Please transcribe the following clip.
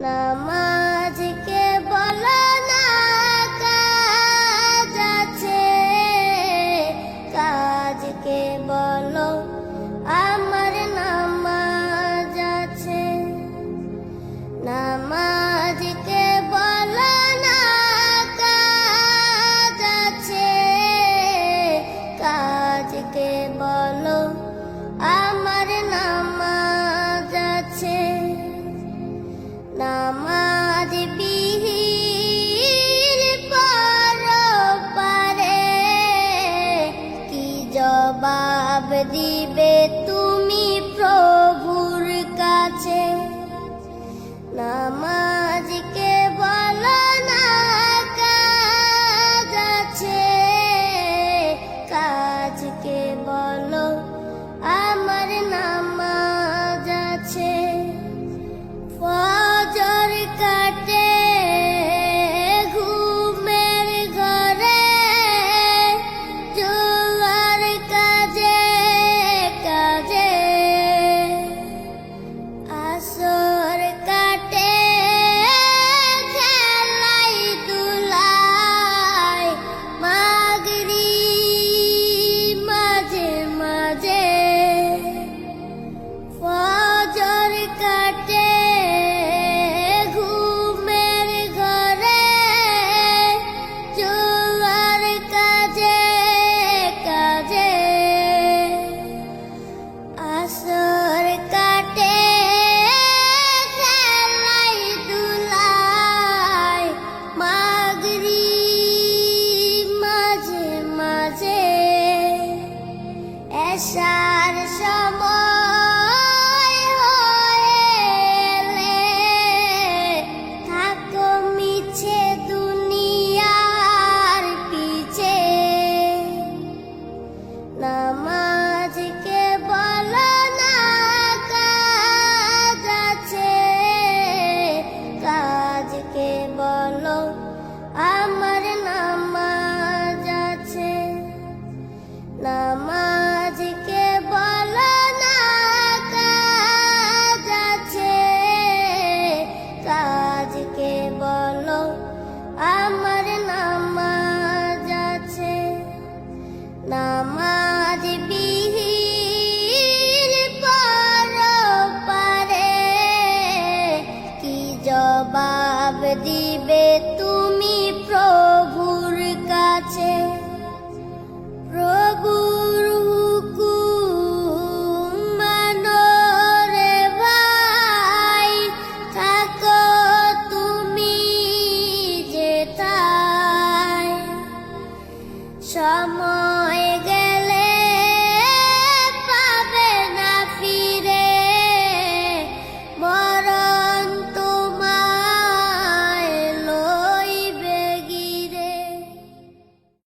那么。জবাব দিবে তুমি বছর কাটে খেলাই দুলায় মাগরি মাঝে মাঝে। সব আজকে বলো আমার নামাজ আছে। নামাজ বিহীন পর পারে কি জবাব দিবে?